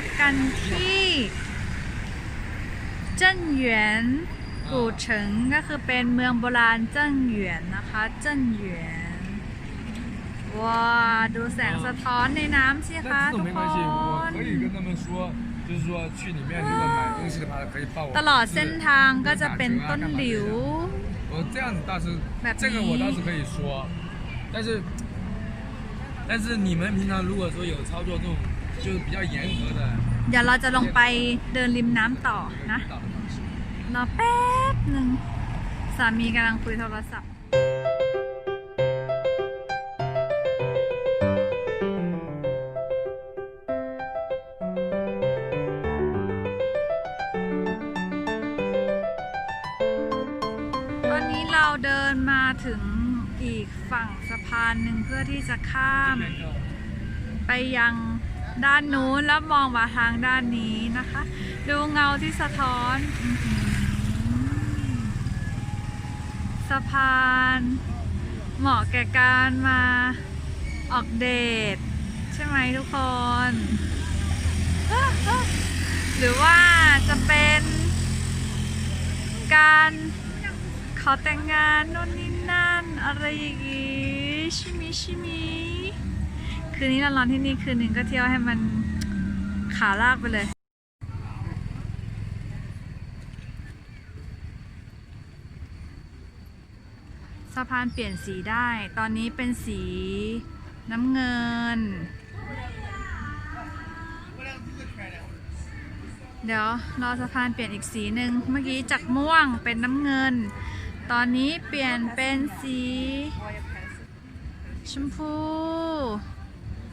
กกันที่เจิ้นหยวนกู่เฉิงก็คือเป็นเมืองโบราณเจิ้นหยวนนะคะเจิ้นหยวนว้าดูแสงสะท้อนในน้ำสิคะ 那这 ทุ 种 ก 没 ค 关系，我 น 可以跟他们说，就是说去里面如果买东西的话，可以报我。 ตลอดเส้นทางก็จะเป็นต้นหลิว 我这样子倒是แบบนี้，这个我倒是可以说，但是但是你们平常如果说有操作这种 就是比较严格的， เดี๋ยวเราจะลงไปเดินริมน้ำต่อนะ 导的方式。 รอแป๊บหนึ่งสามีกำลังคุยโทรศัพท์ ตอนนี้เราเดินมาถึงอีกฝั่งสะพานหนึ่งเพื่อที่จะข้าม ไปยัง ด้านนู้นแล้วมองมาทางด้านนี้นะคะ ดูเงาที่สะท้อนสะพาน เหมาะแก่การมาออกเดทใช่ไหมทุกคน หรือว่าจะเป็นการขอแต่งงานโน่นนี่นั่น อะไรอย่างงี้ชิมิชิมิ คืนนี้เรานอนที่นี่คืนหนึ่งก็เที่ยวให้มันขาลากไปเลย สะพานเปลี่ยนสีได้ ตอนนี้เป็นสีน้ำเงิน เดี๋ยวรอสะพานเปลี่ยนอีกสีหนึ่งเมื่อกี้จากม่วงเป็นน้ำเงิน ตอนนี้เปลี่ยนเป็นสีชมพู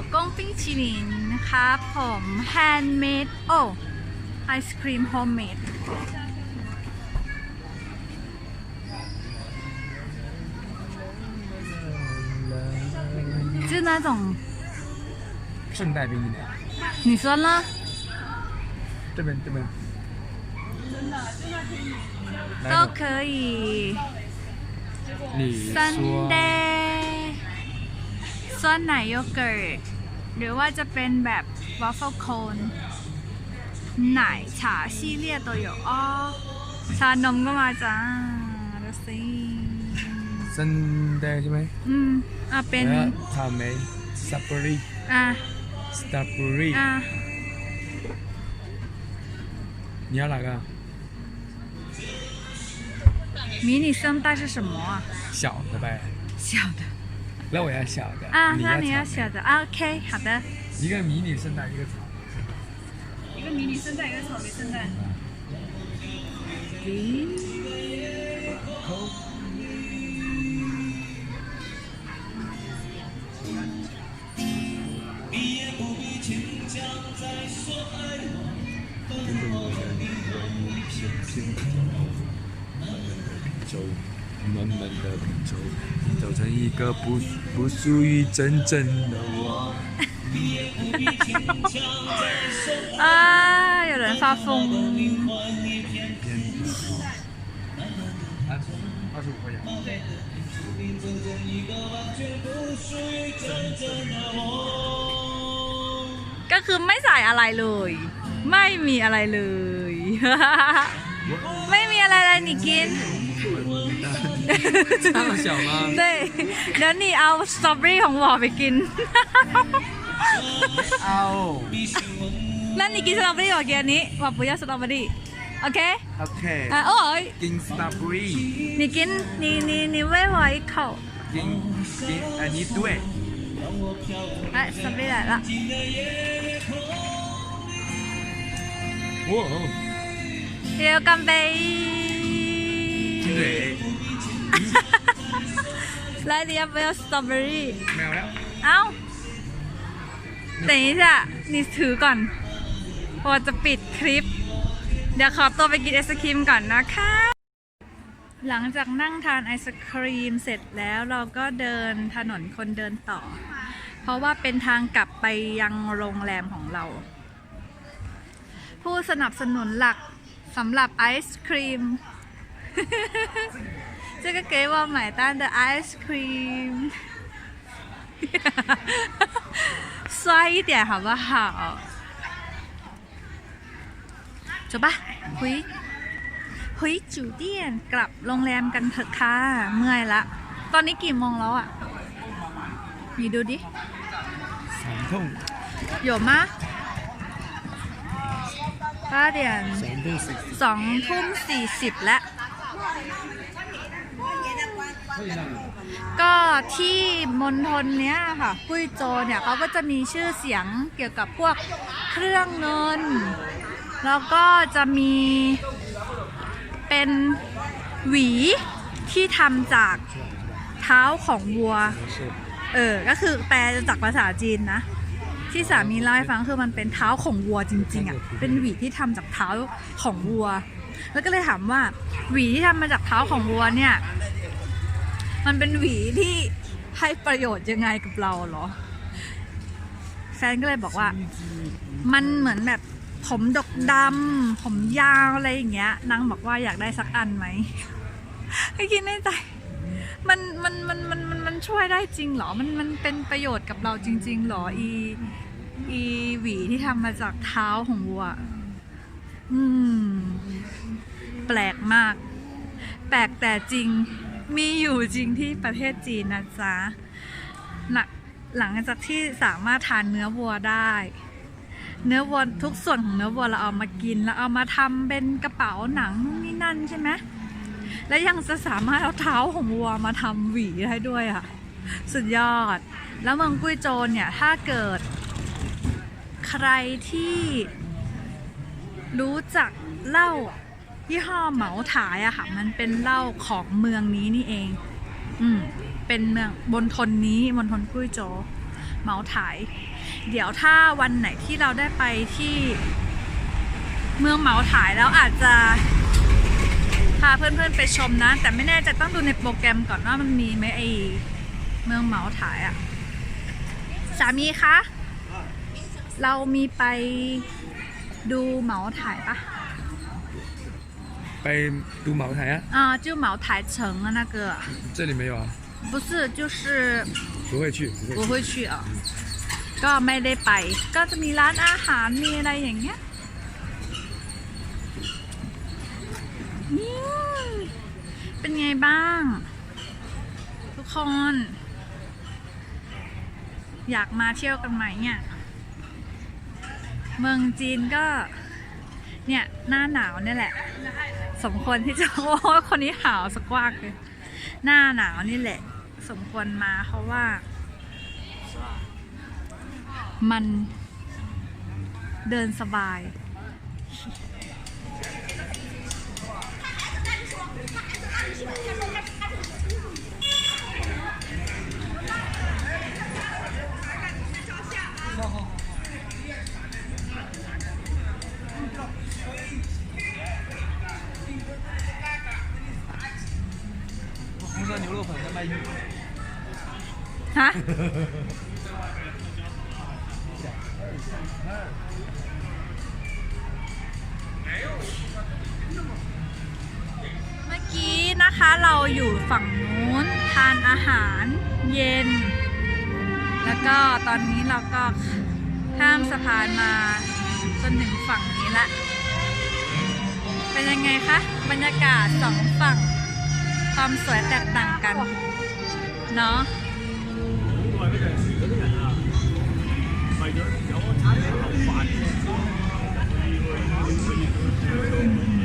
手工冰淇淋นะครับผม handmade โอ้ไอศครีม homemade 就是那种，圣代冰淇淋，你说呢？这边这边。哪都一种可以。你 ซัน 说 เดย์ 酸奶โยเกิร์ตหรือว่าจะเป็นแบบว a ฟเฟิลโคน奶茶系列都有อ๋อชานมก็มาจ้าดูสิ 圣代ใช่ไหม อืมอ่ะเป็น แล้ว草莓สตรอเบอรี่ อ่ะ สตรอเบอรี่ อ่ะ 你要哪个？迷你圣代是什么啊？小的呗。小的 那我要小的。啊，那你要小的啊，OK，好的。一个迷你圣诞，一个草莓。一个迷你圣诞，一个草莓圣代。跟着我的文艺片片头，慢慢的品走，慢慢的品走，走成一个不不属于真正的我。啊，有人发疯。啊，二十五块钱。 ก็คือไม่ใส่อะไรเลย ไม่มีอะไรเลย ไม่มีอะไรเลยนี่กิน น่าเ对，เดี๋ยวนี่เอาสตรอเบอรี่ของหวอไปกิน เอานั่นนี่กินสตรอเบอรี่หวอกินอันนี้หวอปุยยาสตรอเบอรี่โอเคโอเคอะโอ้ยนี่กินนี่นี่นี่ไม่ไหวเขากินกินอันนี้ด้วยอะสตรอเบอรี่ได้ เหนื่อยเองไลเลียเอาสตรอเบอรี่ แมวแล้ว เอ้าแต่นี้จะนี่ถือก่อนพอจะปิดคลิป เดี๋ยวขอตัวไปกินไอศครีมก่อนนะคะ หลังจากนั่งทานไอศครีมเสร็จแล้วเราก็เดินถนนคนเดินต่อ เพราะว่าเป็นทางกลับไปยังโรงแรมของเรา ผู้สนับสนุนหลักสำหรับไอศครีม 这个给我买单的 ice cream 帅一点好不好？走吧，回回酒店กลับโรงแรมกันเถอะค่ะ เมื่อยละ ตอนนี้กี่โมงแล้วอ่ะ你ดูดิ สามทุ่ม 有吗八点 สองทุ่มสิบ สองทุ่มสี่สิบแล้ว ก็ที่มณฑลเนี้ยค่ะกุ้ยโจเนี่ยเขาก็จะมีชื่อเสียงเกี่ยวกับพวกเครื่องเงิน แล้วก็จะมีเป็นหวีที่ทำจากเท้าของวัว เออ ก็คือแปลจากภาษาจีนนะ ที่สามีเล่าให้ฟังคือมันเป็นเท้าของวัวจริงๆอะ่ะ เป็นหวีที่ทำจากเท้าของวัว แล้วก็เลยถามว่า หวีที่ทำมาจากเท้าของวัวเนี่ย มันเป็นหวีที่ให้ประโยชน์ยังไงกับเราเหรอ แฟนก็เลยบอกว่า มันเหมือนแบบผมดกดำผมยาวอะไรอย่างเงี้ยนางบอกว่าอยากได้สักอันไหมให้คิดในใจมันมันมันมันมันมันช่วยได้จริงเหรอ มันมันเป็นประโยชน์กับเราจริงๆเหรออีอีหวีที่ทำมาจากเท้าของวัว อืม ปลกมาก แปลกแต่จริงมีอยู่จริงที่ประเทศจีนนะจ๊ะหลังหลังจากที่สามารถทานเนื้อวัวได้ เนื้อวัวทุกส่วนของเนื้อวัวเราเอามากิน แล้วเอามาทำเป็นกระเป๋าหนังนู่นนี่นั่นใช่ไหมและยังจะสามารถเอาเท้าของวัวมาทำหวีได้ด้วยอะ สุดยอด แล้วเมืองกุ้ยโจวเนี่ยถ้าเกิด ใครที่รู้จักเหล้า ยี่ห้อเหมาถายอะค่ะ มันเป็นเหล้าของเมืองนี้นี่เอง อืม เป็นเมืองบนทนนี้บนทนกุ้ยโจวเหมาถาย เดี๋ยวถ้าวันไหนที่เราได้ไปที่เมืองเหมาถายแล้วอาจจะพาเพื่อนๆไปชมนะ แต่ไม่แน่ใจต้องดูในโปรแกรมก่อนว่ามันมีไหมไอเมืองเหมาถ่ายอะสามีคะเรามีไปดูเหมาถ่ายปะ ไปดูเหมาถ่ายอะ 啊，就茅台城啊，那个这里没有啊不是，就是不会去不会不会去啊，ก็ไม่ได้ไป ก็จะมีร้านอาหารมีอะไรอย่างเงี้ยนี่เป็นไงบ้าง ทุกคน อยากมาเที่ยวกันไหมเนี่ย เมืองจีนก็ เนี่ยหน้าหนาวเนี่ยแหละ สมควรที่จะว่าคนนี้หาวสักวากเลยหน้าหนาวนี่แหละ สมควรมาเพราะว่า มันเดินสบาย红 เมื่อกี้นะคะเราอยู่ฝั่งนู้นทานอาหารเย็น แล้วก็ตอนนี้เราก็ข้ามสะพานมาจนถึงฝั่งนี้ละ เป็นยังไงคะบรรยากาศสองฝั่งความสวยแตกต่างกัน เนาะ Thank you.